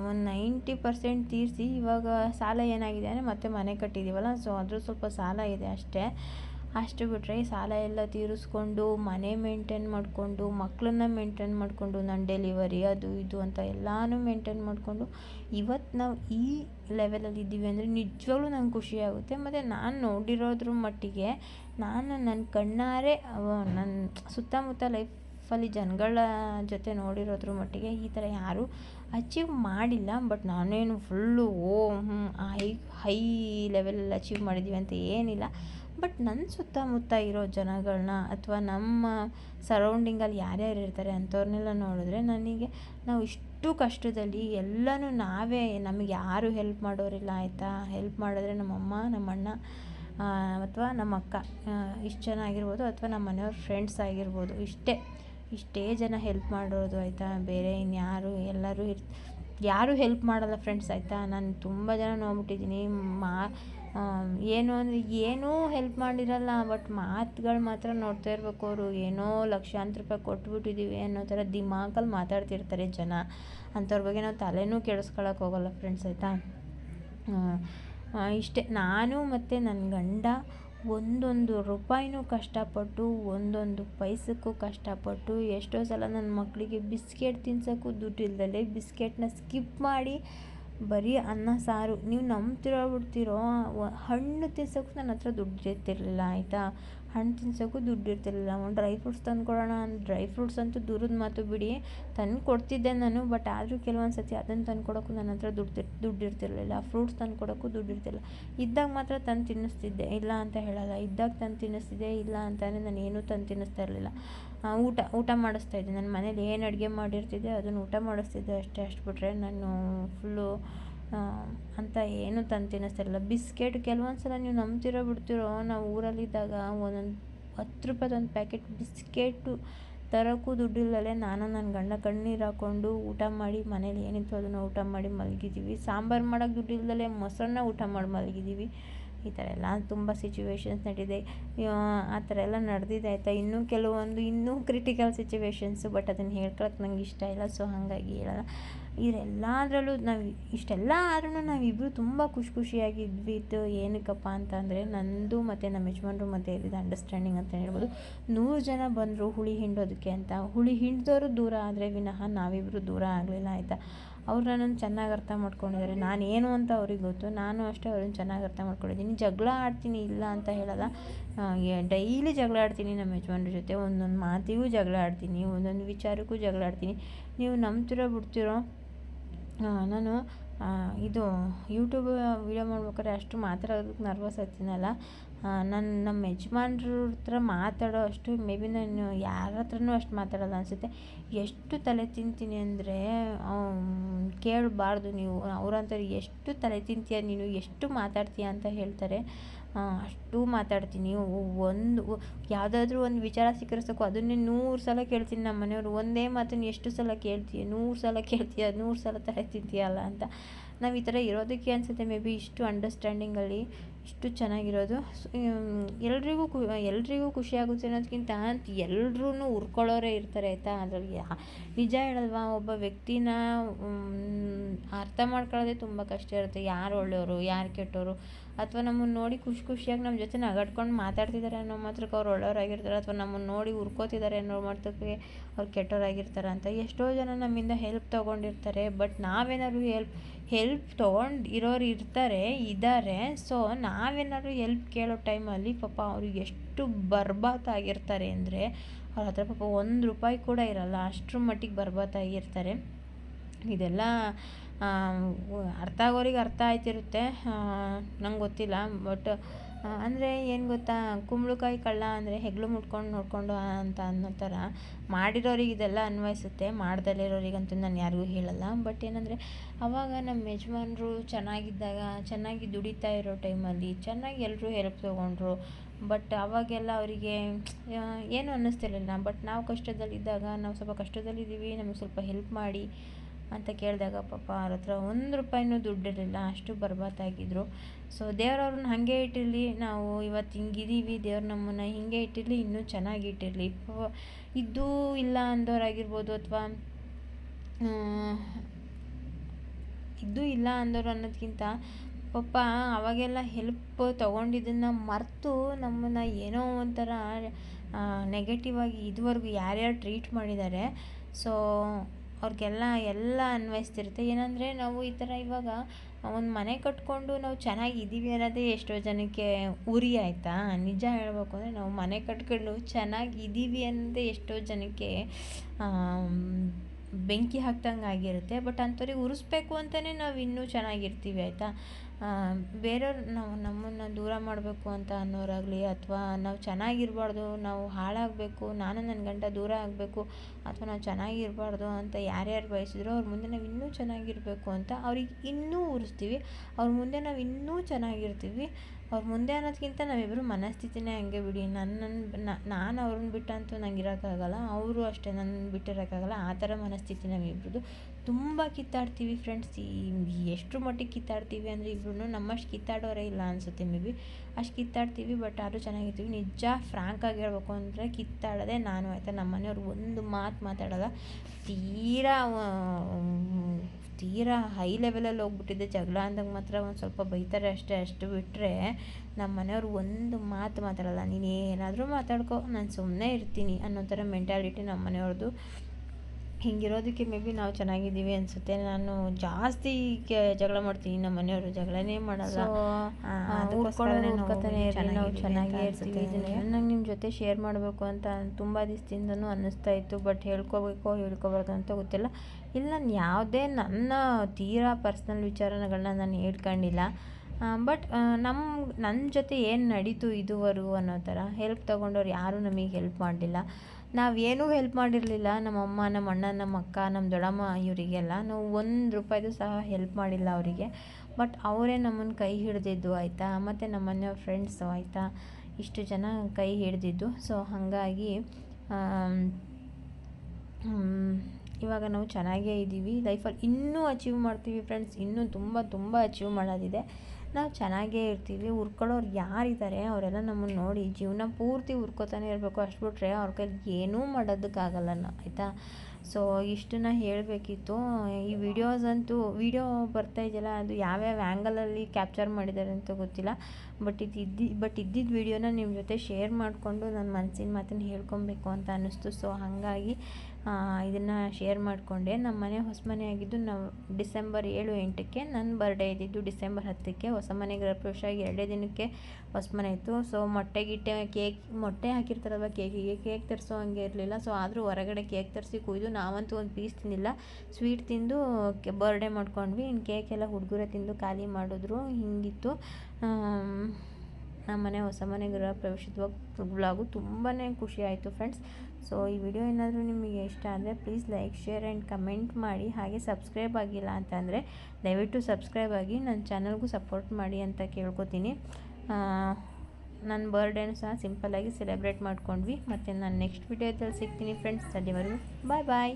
ಒಂದು ನೈಂಟಿ ಪರ್ಸೆಂಟ್ ತೀರಿಸಿ ಇವಾಗ ಸಾಲ ಏನಾಗಿದೆ ಅಂದರೆ ಮತ್ತೆ ಮನೆ ಕಟ್ಟಿದ್ದೀವಲ್ಲ ಸೊ ಅದ್ರ ಸ್ವಲ್ಪ ಸಾಲ ಇದೆ ಅಷ್ಟೇ. ಅಷ್ಟು ಬಿಟ್ಟರೆ ಸಾಲ ಎಲ್ಲ ತೀರಿಸ್ಕೊಂಡು ಮನೆ ಮೇಂಟೈನ್ ಮಾಡಿಕೊಂಡು ಮಕ್ಕಳನ್ನ ಮೇಂಟೈನ್ ಮಾಡಿಕೊಂಡು ನನ್ನ ಡೆಲಿವರಿ ಅದು ಇದು ಅಂತ ಎಲ್ಲನೂ ಮೇಂಟೈನ್ ಮಾಡಿಕೊಂಡು ಇವತ್ತು ನಾವು ಈ ಲೆವೆಲಲ್ಲಿ ಇದ್ದೀವಿ ಅಂದರೆ ನಿಜವಾಗ್ಲೂ ನಂಗೆ ಖುಷಿಯಾಗುತ್ತೆ ಮತ್ತು ನಾನು ನೋಡಿರೋದ್ರ ಮಟ್ಟಿಗೆ ನಾನು ನನ್ನ ಕಣ್ಣಾರೆ ನನ್ನ ಸುತ್ತಮುತ್ತ ಲೈಫ್ ಲೈಫಲ್ಲಿ ಜನಗಳ ಜೊತೆ ನೋಡಿರೋದ್ರ ಮಟ್ಟಿಗೆ ಈ ಥರ ಯಾರೂ ಅಚೀವ್ ಮಾಡಿಲ್ಲ ಬಟ್ ನಾನೇನು ಫುಲ್ಲು ಓ ಹ್ಞೂ ಹೈ ಹೈ ಲೆವೆಲಲ್ಲಿ ಅಚೀವ್ ಮಾಡಿದ್ದೀವಿ ಅಂತ ಏನಿಲ್ಲ. ಬಟ್ ನನ್ನ ಸುತ್ತಮುತ್ತ ಇರೋ ಜನಗಳನ್ನ ಅಥವಾ ನಮ್ಮ ಸರೌಂಡಿಂಗಲ್ಲಿ ಯಾರ್ಯಾರು ಇರ್ತಾರೆ ಅಂಥವ್ರನ್ನೆಲ್ಲ ನೋಡಿದ್ರೆ ನನಗೆ ನಾವು ಇಷ್ಟು ಕಷ್ಟದಲ್ಲಿ ಎಲ್ಲನೂ ನಾವೇ, ನಮಗೆ ಯಾರು ಹೆಲ್ಪ್ ಮಾಡೋರಿಲ್ಲ ಆಯಿತಾ? ಹೆಲ್ಪ್ ಮಾಡಿದ್ರೆ ನಮ್ಮಮ್ಮ, ನಮ್ಮಣ್ಣ ಅಥವಾ ನಮ್ಮ ಅಕ್ಕ ಇಷ್ಟು ಜನ ಆಗಿರ್ಬೋದು ಅಥವಾ ನಮ್ಮ ಮನೆಯವ್ರ ಫ್ರೆಂಡ್ಸ್ ಆಗಿರ್ಬೋದು, ಇಷ್ಟೇ. ಇಷ್ಟೇ ಜನ ಹೆಲ್ಪ್ ಮಾಡೋದು ಆಯಿತಾ? ಬೇರೆ ಇನ್ಯಾರು ಎಲ್ಲರೂ ಇರ್, ಯಾರೂ ಹೆಲ್ಪ್ ಮಾಡಲ್ಲ ಫ್ರೆಂಡ್ಸ್ ಆಯಿತಾ? ನಾನು ತುಂಬ ಜನ ನೋಡ್ಬಿಟ್ಟಿದ್ದೀನಿ. ಮಾ ಏನು ಅಂದರೆ ಏನೂ ಹೆಲ್ಪ್ ಮಾಡಿರಲ್ಲ ಬಟ್ ಮಾತುಗಳು ಮಾತ್ರ ನೋಡ್ತಾ ಇರ್ಬೇಕು ಅವರು. ಏನೋ ಲಕ್ಷಾಂತರ ರೂಪಾಯಿ ಕೊಟ್ಬಿಟ್ಟಿದ್ದೀವಿ ಅನ್ನೋ ಥರ ದಿಮಾಕಲ್ಲಿ ಮಾತಾಡ್ತಿರ್ತಾರೆ ಜನ. ಅಂಥವ್ರ ಬಗ್ಗೆ ನಾವು ತಲೆನೂ ಕೆಡಿಸ್ಕೊಳಕ್ಕೆ ಹೋಗೋಲ್ಲ ಫ್ರೆಂಡ್ಸ್ ಆಯಿತಾ? ಇಷ್ಟೇ. ನಾನು ಮತ್ತು ನನ್ನ ಗಂಡ ಒಂದೊಂದು ರೂಪಾಯಿನೂ ಕಷ್ಟಪಟ್ಟು, ಒಂದೊಂದು ಪೈಸಕ್ಕೂ ಕಷ್ಟಪಟ್ಟು, ಎಷ್ಟೋ ಸಲ ನನ್ನ ಮಕ್ಕಳಿಗೆ ಬಿಸ್ಕೆಟ್ ತಿನ್ಸೋಕ್ಕೂ ದುಡ್ಡಿಲ್ದಲೆ ಬಿಸ್ಕೆಟ್ನ ಸ್ಕಿಪ್ ಮಾಡಿ ಬರೀ ಅನ್ನ, ಸಾರು. ನೀವು ನಂಬ್ತಿರೋ ಬಿಡ್ತಿರೋ, ಹಣ್ಣು ತಿನ್ಸೋಕ್ಕೂ ನನ್ನ ಹತ್ರ ದುಡ್ಡು ಇರ್ತಿರಲಿಲ್ಲ, ಆಯಿತಾ? ಹಣ್ಣು ತಿನ್ಸೋಕ್ಕೂ ದುಡ್ಡು ಇರ್ತಿರಲಿಲ್ಲ. ಅವ್ನು ಡ್ರೈ ಫ್ರೂಟ್ಸ್ ತಂದು ಕೊಡೋಣ ಡ್ರೈ ಫ್ರೂಟ್ಸ್ ಅಂತೂ ದೂರದ ಮಾತು ಬಿಡಿ. ತಂದು ಕೊಡ್ತಿದ್ದೆ ನಾನು, ಬಟ್ ಆದರೂ ಕೆಲವೊಂದು ಸತಿ ಅದನ್ನು ತಂದು ಕೊಡೋಕ್ಕೂ ನನ್ನ ಹತ್ರ ದುಡ್ಡು ದುಡ್ಡು ಇರ್ತಿರಲಿಲ್ಲ. ಫ್ರೂಟ್ಸ್ ತಂದು ಕೊಡೋಕ್ಕೂ ದುಡ್ಡು ಇರ್ತಿಲ್ಲ ಇದ್ದಾಗ ಮಾತ್ರ ತಂದು ತಿನ್ನಿಸ್ತಿದ್ದೆ. ಇಲ್ಲ ಅಂತ ಹೇಳಲ್ಲ. ಇದ್ದಾಗ ತಂದು ತಿನ್ನಿಸ್ತಿದ್ದೆ. ಇಲ್ಲ ಅಂತಲೇ ನಾನು ಏನೂ ತಂದು ತಿನ್ನಿಸ್ತಾ ಇರಲಿಲ್ಲ. ಊಟ ಊಟ ಮಾಡಿಸ್ತಾ ಇದ್ದೆ. ನನ್ನ ಮನೇಲಿ ಏನು ಅಡುಗೆ ಮಾಡಿರ್ತಿದ್ದೆ ಅದನ್ನು ಊಟ ಮಾಡಿಸ್ತಿದ್ದೆ ಅಷ್ಟೇ ಅಷ್ಟು ಬಿಟ್ಟರೆ ನಾನು ಫುಲ್ಲು ಅಂತ ಏನೂ ತಂದು ತಿನ್ನಿಸ್ತಿರಲಿಲ್ಲ ಬಿಸ್ಕೆಟ್ ಕೆಲವೊಂದು ಸಲ ನೀವು ನಂಬ್ತಿರೋ ಬಿಡ್ತಿರೋ, ನಾವು ಊರಲ್ಲಿದ್ದಾಗ ಒಂದೊಂದು ಹತ್ತು ರೂಪಾಯ್ದೊಂದು ಪ್ಯಾಕೆಟ್ ಬಿಸ್ಕೆಟು ತರೋಕ್ಕೂ ದುಡ್ಡಿಲ್ಲದೆ ನಾನು ನನ್ನ ಗಂಡ ಕಣ್ಣೀರು ಹಾಕ್ಕೊಂಡು ಊಟ ಮಾಡಿ ಮನೇಲಿ ಏನಿತ್ತು ಅದನ್ನು ಊಟ ಮಾಡಿ ಮಲಗಿದ್ದೀವಿ ಸಾಂಬಾರು ಮಾಡೋಕ್ಕೆ ದುಡ್ಡಿಲ್ದಲೆ ಮೊಸರನ್ನ ಊಟ ಮಾಡಿ ಮಲಗಿದ್ದೀವಿ ಈ ಥರ ಎಲ್ಲ ತುಂಬ ಸಿಚುವೇಶನ್ಸ್ ನಡೀದೆ. ಆ ಥರ ಎಲ್ಲ ನಡೆದಿದೆ ಆಯಿತಾ? ಇನ್ನೂ ಕೆಲವೊಂದು, ಇನ್ನೂ ಕ್ರಿಟಿಕಲ್ ಸಿಚುವೇಶನ್ಸು ಬಟ್ ಅದನ್ನು ಹೇಳ್ಕೊಳಕ್ಕೆ ನಂಗೆ ಇಷ್ಟ ಇಲ್ಲ ಸೊ ಹಾಗಾಗಿ ಹೇಳಲ್ಲ. ಇದೆಲ್ಲದರಲ್ಲೂ ನಾವು ಇಷ್ಟೆಲ್ಲ ಆದ್ರೂ ನಾವಿಬ್ಬರು ತುಂಬ ಖುಷಿ ಖುಷಿಯಾಗಿದ್ವಿ. ಇತ್ತು, ಏನಕ್ಕಪ್ಪ ಅಂತ ಅಂದರೆ ನಂದು ಮತ್ತು ನಮ್ಮ ಯಜಮಾನ್ರು ಮಧ್ಯೆ ಇದ್ದಿದ್ದು ಅಂಡರ್ಸ್ಟ್ಯಾಂಡಿಂಗ್ ಅಂತ ಹೇಳ್ಬೋದು. ನೂರು ಜನ ಬಂದರು ಹುಳಿ ಹಿಂಡೋದಕ್ಕೆ ಅಂತ. ಹುಳಿ ಹಿಂಡಿದವರು ದೂರ ಆದರೆ ವಿನಃ ನಾವಿಬ್ಬರು ದೂರ ಆಗಲಿಲ್ಲ ಆಯಿತಾ? ಅವ್ರು ನನ್ನನ್ನು ಚೆನ್ನಾಗಿ ಅರ್ಥ ಮಾಡ್ಕೊಂಡಿದ್ದಾರೆ. ನಾನು ಏನು ಅಂತ ಅವ್ರಿಗೆ ಗೊತ್ತು. ನಾನು ಅಷ್ಟೇ ಅವ್ರನ್ನ ಚೆನ್ನಾಗಿ ಅರ್ಥ ಮಾಡ್ಕೊಂಡಿದ್ದೀನಿ. ಜಗಳ ಆಡ್ತೀನಿ ಇಲ್ಲ ಅಂತ ಹೇಳಲ್ಲ. ಡೈಲಿ ಜಗಳ ಆಡ್ತೀನಿ ನಮ್ಮ ಯಜಮಾನ್ರ ಜೊತೆ. ಒಂದೊಂದು ಮಾತಿಗೂ ಜಗಳ ಆಡ್ತೀನಿ. ಒಂದೊಂದು ವಿಚಾರಕ್ಕೂ ಜಗಳ ಆಡ್ತೀನಿ. ನೀವು ನಂಬ್ತಿರೋ ಬಿಡ್ತಿರೋ ನಾನು ಇದು ಯೂಟ್ಯೂಬ್ ವೀಡಿಯೋ ಮಾಡ್ಬೇಕಾದ್ರೆ ಅಷ್ಟು ಮಾತಾಡೋದಕ್ಕೆ ನರ್ವಸ್ ಆಗ್ತೀನಲ್ಲ. ನನ್ನ ನಮ್ಮ ಯಜಮಾನ್ರ ಹತ್ರ ಮಾತಾಡೋ ಅಷ್ಟು ಮೇ ಬಿ ನಾನು ಯಾರ ಹತ್ರನೂ ಅಷ್ಟು ಮಾತಾಡಲ್ಲ ಅನಿಸುತ್ತೆ. ಎಷ್ಟು ತಲೆ ತಿಂತೀನಿ ಅಂದರೆ ಕೇಳಬಾರ್ದು ನೀವು ಅವ್ರಂತಾರೆ ಎಷ್ಟು ತಲೆ ತಿಂತೀಯ, ನೀನು ಎಷ್ಟು ಮಾತಾಡ್ತೀಯ ಅಂತ ಹೇಳ್ತಾರೆ. ಅಷ್ಟು ಮಾತಾಡ್ತೀನಿ. ಒಂದು, ಯಾವುದಾದ್ರೂ ಒಂದು ವಿಚಾರ ಸಿಕ್ಕರೆ ಸಾಕು ಅದನ್ನೇ ನೂರು ಸಲ ಕೇಳ್ತೀನಿ ನಮ್ಮ ಮನೆಯವರು. ಒಂದೇ ಮಾತನ್ನು ಎಷ್ಟು ಸಲ ಕೇಳ್ತೀಯ? ನೂರು ಸಲ ಕೇಳ್ತೀಯ? ನೂರು ಸಲ ತಲೆ ತಿಂತೀಯಲ್ಲ ಅಂತ. ನಾವು ಈ ಥರ ಇರೋದಕ್ಕೆ ಅನಿಸುತ್ತೆ ಮೇ ಬಿ ಇಷ್ಟು ಅಂಡರ್ಸ್ಟ್ಯಾಂಡಿಂಗಲ್ಲಿ ಇಷ್ಟು ಚೆನ್ನಾಗಿರೋದು. ಎಲ್ರಿಗೂ ಕು ಎಲ್ರಿಗೂ ಖುಷಿಯಾಗುತ್ತೆ ಅನ್ನೋದಕ್ಕಿಂತ ಎಲ್ರೂ ಹುರ್ಕೊಳ್ಳೋರೇ ಇರ್ತಾರೆ ಆಯಿತಾ? ಅದ್ರಲ್ಲಿ ನಿಜ ಹೇಳಲ್ವಾ? ಒಬ್ಬ ವ್ಯಕ್ತಿನ ಅರ್ಥ ಮಾಡ್ಕೊಳ್ಳೋದೇ ತುಂಬ ಕಷ್ಟ ಇರುತ್ತೆ. ಯಾರು ಒಳ್ಳೆಯವರು, ಯಾರು ಕೆಟ್ಟವರು ಅಥವಾ ನಮ್ಮನ್ನು ನೋಡಿ ಖುಷಿ ಖುಷಿಯಾಗಿ ನಮ್ಮ ಜೊತೆ ನಗಾಡ್ಕೊಂಡು ಮಾತಾಡ್ತಿದ್ದಾರೆ ಅನ್ನೋ ಮಾತ್ರಕ್ಕೆ ಅವ್ರು ಒಳ್ಳೆಯವರಾಗಿರ್ತಾರೆ. ಅಥವಾ ನಮ್ಮನ್ನು ನೋಡಿ ಹುರ್ಕೋತಿದ್ದಾರೆ ಅನ್ನೋ ಮಾತ್ರಕ್ಕೆ ಅವ್ರು ಕೆಟ್ಟವರಾಗಿರ್ತಾರೆ ಅಂತ. ಎಷ್ಟೋ ಜನ ನಮ್ಮಿಂದ ಹೆಲ್ಪ್ ತೊಗೊಂಡಿರ್ತಾರೆ. ಬಟ್ ನಾವೇನಾದ್ರು ಹೆಲ್ಪ್ ಹೆಲ್ಪ್ ತೊಗೊಂಡು ಇರೋರು ಇರ್ತಾರೆ ಇದ್ದಾರೆ ಸೊ ನಾವೇನಾದ್ರೂ ಹೆಲ್ಪ್ ಕೇಳೋ ಟೈಮಲ್ಲಿ ಪಾಪ ಅವ್ರಿಗೆ ಎಷ್ಟು ಬರ್ಬಾತಾಗಿರ್ತಾರೆ ಅಂದರೆ ಅವ್ರ ಹತ್ರ ಪಾಪ ಒಂದು ರೂಪಾಯಿ ಕೂಡ ಇರಲ್ಲ, ಅಷ್ಟರ ಮಟ್ಟಿಗೆ ಬರ್ಬಾತಾಗಿರ್ತಾರೆ. ಇದೆಲ್ಲ ಅರ್ಥ ಆಗೋರಿಗೆ ಅರ್ಥ ಆಯ್ತಿರುತ್ತೆ. ನಂಗೆ ಗೊತ್ತಿಲ್ಲ ಬಟ್ ಅಂದರೆ ಏನು ಗೊತ್ತಾ, ಕುಂಬಳಕಾಯಿ ಕಳ್ಳ ಅಂದರೆ ಹೆಗ್ಲು ಮುಟ್ಕೊಂಡು ನೋಡಿಕೊಂಡು ಅಂತ ಅನ್ನೋ ಥರ ಮಾಡಿರೋರಿಗೆ ಇದೆಲ್ಲ ಅನ್ವಯಿಸುತ್ತೆ ಮಾಡ್ದಲೇ ಇರೋರಿಗಂತೂ ನಾನು ಯಾರಿಗೂ ಹೇಳಲ್ಲ. ಬಟ್ ಏನಂದರೆ, ಅವಾಗ ನಮ್ಮ ಯಜಮಾನ್ರು ಚೆನ್ನಾಗಿದ್ದಾಗ, ಚೆನ್ನಾಗಿ ದುಡಿತಾ ಇರೋ ಟೈಮಲ್ಲಿ ಚೆನ್ನಾಗಿ ಎಲ್ಲರೂ ಹೆಲ್ಪ್ ತೊಗೊಂಡ್ರು. ಬಟ್ ಅವಾಗೆಲ್ಲ ಅವರಿಗೆ ಏನು ಅನ್ನಿಸ್ತಿರ್ಲಿಲ್ಲ. ಬಟ್ ನಾವು ಕಷ್ಟದಲ್ಲಿದ್ದಾಗ, ನಾವು ಸ್ವಲ್ಪ ಕಷ್ಟದಲ್ಲಿದ್ದೀವಿ, ನಮಗೆ ಸ್ವಲ್ಪ ಹೆಲ್ಪ್ ಮಾಡಿ ಅಂತ ಕೇಳಿದಾಗ ಪಾಪ ಅವ್ರ ಹತ್ರ ಒಂದು ರೂಪಾಯಿನೂ ದುಡ್ಡಿರಲಿಲ್ಲ ಅಷ್ಟು ಬರ್ಬಾತಾಗಿದ್ರು. ಸೊ ದೇವ್ರು ಅವ್ರನ್ನ ಹಾಗೆ ಇಟ್ಟಿರಲಿ, ನಾವು ಇವತ್ತು ಹಿಂಗಿದ್ದೀವಿ ದೇವ್ರು ನಮ್ಮನ್ನು ಹೀಗೆ ಇಟ್ಟಿರಲಿ, ಇನ್ನೂ ಚೆನ್ನಾಗಿ ಇಟ್ಟಿರಲಿ. ಇದ್ದೂ ಇಲ್ಲ ಅಂದವರಾಗಿರ್ಬೋದು ಅಥವಾ ಇದ್ದೂ ಇಲ್ಲ ಅಂದೋರು ಅನ್ನೋದಕ್ಕಿಂತ ಪಾಪ ಅವಾಗೆಲ್ಲ ಹೆಲ್ಪ್ ತೊಗೊಂಡಿದ್ದನ್ನು ಮರೆತು ನಮ್ಮನ್ನು ಏನೋ ಒಂಥರ ನೆಗೆಟಿವ್ ಆಗಿ ಇದುವರೆಗೂ ಯಾರ್ಯಾರು ಟ್ರೀಟ್ ಮಾಡಿದ್ದಾರೆ. ಸೊ ಅವ್ರಿಗೆಲ್ಲ ಎಲ್ಲ ಅನ್ವಯಿಸ್ತಿರುತ್ತೆ. ಏನಂದರೆ ನಾವು ಈ ಥರ ಇವಾಗ ಒಂದು ಮನೆ ಕಟ್ಕೊಂಡು ನಾವು ಚೆನ್ನಾಗಿದ್ದೀವಿ ಅನ್ನೋದೇ ಎಷ್ಟೋ ಜನಕ್ಕೆ ಉರಿ ಆಯಿತಾ? ನಿಜ ಹೇಳ್ಬೇಕು ಅಂದರೆ ನಾವು ಮನೆ ಕಟ್ಕೊಂಡು ಚೆನ್ನಾಗಿದ್ದೀವಿ ಅನ್ನೋದೇ ಎಷ್ಟೋ ಜನಕ್ಕೆ ಬೆಂಕಿ ಹಾಕ್ದಂಗೆ ಆಗಿರುತ್ತೆ. ಬಟ್ ಅಂಥವ್ರಿಗೆ ಉರಿಸ್ಬೇಕು ಅಂತಲೇ ನಾವು ಇನ್ನೂ ಚೆನ್ನಾಗಿರ್ತೀವಿ, ಆಯಿತಾ? ಬೇರೆಯವ್ರು ನಾವು ನಮ್ಮನ್ನು ದೂರ ಮಾಡಬೇಕು ಅಂತ ಅನ್ನೋರಾಗಲಿ ಅಥವಾ ನಾವು ಚೆನ್ನಾಗಿರ್ಬಾರ್ದು, ನಾವು ಹಾಳಾಗಬೇಕು, ನಾನು ನನ್ನ ಗಂಡ ದೂರ ಆಗಬೇಕು, ಅಥವಾ ನಾವು ಚೆನ್ನಾಗಿರ್ಬಾರ್ದು ಅಂತ ಯಾರ್ಯಾರು ಬಯಸಿದ್ರು ಅವ್ರ ಮುಂದೆ ನಾವು ಇನ್ನೂ ಚೆನ್ನಾಗಿರಬೇಕು ಅಂತ ಅವ್ರಿಗೆ ಇನ್ನೂ ಉರಿಸ್ತೀವಿ. ಅವ್ರ ಮುಂದೆ ನಾವು ಇನ್ನೂ ಚೆನ್ನಾಗಿರ್ತೀವಿ. ಅವ್ರ ಮುಂದೆ ಅನ್ನೋದಕ್ಕಿಂತ ನಾವಿಬ್ಬರು ಮನಸ್ಥಿತಿನೇ ಹಂಗೆ ಬಿಡಿ. ನನ್ನನ್ನು ನಾನು ಅವ್ರನ್ನ ಬಿಟ್ಟಂತೂ ನಂಗೆ ಇರೋಕ್ಕಾಗಲ್ಲ, ಅವರು ಅಷ್ಟೇ ನನ್ನ ಬಿಟ್ಟಿರೋಕ್ಕಾಗಲ್ಲ. ಆ ಥರ ಮನಸ್ಥಿತಿ ನಮ್ಮಿಬ್ರದ್ದು ತುಂಬ ಕಿತ್ತಾಡ್ತೀವಿ ಫ್ರೆಂಡ್ಸ್ ಈ ಎಷ್ಟರ ಮಟ್ಟಿಗೆ ಕಿತ್ತಾಡ್ತೀವಿ ಅಂದರೆ ಇಬ್ಬರೂ ನಮ್ಮಷ್ಟು ಕಿತ್ತಾಡೋರೇ ಇಲ್ಲ ಅನಿಸುತ್ತೆ ಮೇ ಬಿ. ಅಷ್ಟು ಕಿತ್ತಾಡ್ತೀವಿ ಬಟ್ ಆದರೂ ಚೆನ್ನಾಗಿರ್ತೀವಿ. ನಿಜ ಫ್ರಾಂಕಾಗಿ ಹೇಳ್ಬೇಕು ಅಂದರೆ ಕಿತ್ತಾಡೋದೇ ನಾನು ಆಯಿತಾ. ನಮ್ಮ ಮನೆಯವ್ರು ಒಂದು ಮಾತು ಮಾತಾಡೋಲ್ಲ. ತೀರಾ ತೀರಾ ಹೈ ಲೆವೆಲಲ್ಲಿ ಹೋಗ್ಬಿಟ್ಟಿದ್ದೆ. ಜಗಳ ಅಂದಾಗ ಮಾತ್ರ ಒಂದು ಸ್ವಲ್ಪ ಬೈತಾರೆ ಅಷ್ಟೇ. ಅಷ್ಟು ಬಿಟ್ಟರೆ ನಮ್ಮ ಮನೆಯವ್ರು ಒಂದು ಮಾತು ಮಾತಾಡಲ್ಲ. ನೀನು ಏನಾದರೂ ಮಾತಾಡ್ಕೊ. ನಾನು ಸುಮ್ಮನೆ ಇರ್ತೀನಿ ಅನ್ನೋ ಥರ ಮೆಂಟಾಲಿಟಿ ನಮ್ಮ ಮನೆಯವ್ರದ್ದು ಹಿಂಗಿರೋದಕ್ಕೆ ಮೇ ಬಿ ನಾವು ಚೆನ್ನಾಗಿದ್ದೀವಿ ಅನಿಸುತ್ತೆ. ನಾನು ಜಾಸ್ತಿ ಜಗಳ ಮಾಡ್ತೀನಿ. ನಮ್ಮ ಮನೆಯವರು ಜಗಳನೇ ಮಾಡಲ್ಲ. ನಂಗೆ ನಿಮ್ಮ ಜೊತೆ ಶೇರ್ ಮಾಡಬೇಕು ಅಂತ ತುಂಬ ದಿವಸದಿಂದನೂ ಅನ್ನಿಸ್ತಾ ಇತ್ತು. ಬಟ್ ಹೇಳ್ಕೋಬೇಕು ಹೇಳ್ಕೊಬಾರ್ದು ಅಂತ ಗೊತ್ತಿಲ್ಲ. ಇಲ್ಲ ನಾನು ಯಾವುದೇ ನನ್ನ ತೀರಾ ಪರ್ಸ್ನಲ್ ವಿಚಾರಗಳನ್ನ ನಾನು ಹೇಳ್ಕೊಂಡಿಲ್ಲ. ಬಟ್ ನಮ್ಮ ನನ್ನ ಜೊತೆ ಏನು ನಡೀತು ಇದುವರೆಗೂ ಅನ್ನೋ ಥರ ಹೆಲ್ಪ್ ತೊಗೊಂಡವ್ರು ಯಾರೂ ನಮಗೆ ಹೆಲ್ಪ್ ಮಾಡಲಿಲ್ಲ. ಏನೂ ಹೆಲ್ಪ್ ಮಾಡಿರಲಿಲ್ಲ. ನಮ್ಮ ಅಮ್ಮ ನಮ್ಮ ಅಣ್ಣ ನಮ್ಮ ಅಕ್ಕ ನಮ್ಮ ದೊಡ್ಡಮ್ಮ ಇವರಿಗೆಲ್ಲ ನಾವು ಒಂದು ರೂಪಾಯಿದು ಸಹ ಹೆಲ್ಪ್ ಮಾಡಿಲ್ಲ ಅವರಿಗೆ. ಬಟ್ ಅವರೇ ನಮ್ಮನ್ನು ಕೈ ಹಿಡಿದಿದ್ದು ಆಯಿತಾ? ಮತ್ತು ನಮ್ಮ ಮನೆಯವ್ರ ಫ್ರೆಂಡ್ಸು ಆಯಿತಾ? ಇಷ್ಟು ಜನ ಕೈ ಹಿಡಿದಿದ್ದು. ಸೊ ಹಾಗಾಗಿ ಇವಾಗ ನಾವು ಚೆನ್ನಾಗೇ ಇದ್ದೀವಿ ಲೈಫಲ್ಲಿ ಇನ್ನೂ ಅಚೀವ್ ಮಾಡ್ತೀವಿ ಫ್ರೆಂಡ್ಸ್ ಇನ್ನೂ ತುಂಬ ತುಂಬ ಅಚೀವ್ ಮಾಡೋದಿದೆ. ನಾವು ಚೆನ್ನಾಗೇ ಇರ್ತೀವಿ ಹುರ್ಕೊಳ್ಳೋರು ಯಾರಿದ್ದಾರೆ ಅವರೆಲ್ಲ ನಮ್ಮನ್ನು ನೋಡಿ ಜೀವನ ಪೂರ್ತಿ ಹುರ್ಕೋತಾನೆ ಇರಬೇಕು. ಅಷ್ಟು ಬಿಟ್ಟರೆ ಅವ್ರ ಕೈಲಿ ಏನೂ ಮಾಡೋದಕ್ಕಾಗಲ್ಲ ಆಯಿತಾ? ಸೊ ಇಷ್ಟನ್ನ ಹೇಳಬೇಕಿತ್ತು. ಈ ವಿಡಿಯೋಸ್ ಅಂತೂ ವಿಡಿಯೋ ಬರ್ತಾ ಇದೆಯಲ್ಲ, ಅದು ಯಾವ್ಯಾವ ಆ್ಯಂಗಲಲ್ಲಿ ಕ್ಯಾಪ್ಚರ್ ಮಾಡಿದ್ದಾರೆ ಅಂತ ಗೊತ್ತಿಲ್ಲ. ಬಟ್ ಇದು ಬಟ್ ಇದ್ದಿದ್ದ ವಿಡಿಯೋನ ನಿಮ್ಮ ಜೊತೆ ಶೇರ್ ಮಾಡಿಕೊಂಡು ನನ್ನ ಮನಸ್ಸಿನ ಮಾತನ್ನು ಹೇಳ್ಕೊಬೇಕು ಅಂತ ಅನ್ನಿಸ್ತು. ಸೊ ಹಾಗಾಗಿ ಇದನ್ನು ಶೇರ್ ಮಾಡಿಕೊಂಡೆ. ನಮ್ಮ ಮನೆ ಹೊಸ ಮನೆ ಆಗಿದ್ದು ನಾವು ಡಿಸೆಂಬರ್ ಏಳು ಎಂಟಕ್ಕೆ. ನನ್ನ ಬರ್ಡೇ ಇದ್ದಿದ್ದು ಡಿಸೆಂಬರ್ ಹತ್ತಕ್ಕೆ. ಹೊಸ ಮನೆ ಗೃಹಪ್ರವೇಶ ಆಗಿ ಎರಡೇ ದಿನಕ್ಕೆ ಹೊಸ ಮನೆ ಇತ್ತು. ಸೊ ಮೊಟ್ಟೆ, ಗಿಟ್ಟೆ ಕೇಕ್ ಮೊಟ್ಟೆ ಹಾಕಿರ್ತಾರಲ್ವ ಕೇಕಿಗೆ ಕೇಕ್ ತರಿಸೋ ಹಂಗೆ ಇರಲಿಲ್ಲ. ಸೊ ಆದರೂ ಹೊರಗಡೆ ಕೇಕ್ ತರಿಸಿ ಕುಯ್ದು ನಾವಂತೂ ಒಂದು ಪೀಸ್ ತಿನ್ನಿಲ್ಲ ಸ್ವೀಟ್ ತಿಂದು ಬರ್ಡೇ ಮಾಡ್ಕೊಂಡ್ವಿ. ಇನ್ನು ಕೇಕ್ ಎಲ್ಲ ಹುಡುಗರೇ ತಿಂದು ಖಾಲಿ ಮಾಡಿದ್ರು. ಹಿಂಗಿತ್ತು. ನಮ್ಮ ಮನೆ ಹೊಸ ಮನೆ ಗೃಹ ಪ್ರವೇಶದ ವ್ಲಾಗು ತುಂಬಾ ಖುಷಿ ಆಯಿತು ಫ್ರೆಂಡ್ಸ್ ಸೊ, ಈ ವಿಡಿಯೋ ಏನಾದರೂ ನಿಮಗೆ ಇಷ್ಟ ಅಂದರೆ please like share and comment ಮಾಡಿ. ಹಾಗೆ ಸಬ್ಸ್ಕ್ರೈಬ್ ಆಗಿಲ್ಲ ಅಂತಂದರೆ ದಯವಿಟ್ಟು ಸಬ್ಸ್ಕ್ರೈಬ್ ಆಗಿ ನನ್ನ ಚಾನಲ್ಗೂ ಸಪೋರ್ಟ್ ಮಾಡಿ ಅಂತ ಕೇಳ್ಕೊತೀನಿ. ನನ್ನ ಬರ್ಡೇನೂ ಸಹ ಸಿಂಪಲ್ಲಾಗಿ ಸೆಲೆಬ್ರೇಟ್ ಮಾಡ್ಕೊಂಡ್ವಿ. ಮತ್ತು ನಾನು ನೆಕ್ಸ್ಟ್ ವಿಡಿಯೋದಲ್ಲಿ ಸಿಗ್ತೀನಿ ಫ್ರೆಂಡ್ಸ್ ಅಲ್ಲಿವರೆಗೂ. ಬಾಯ್ ಬಾಯ್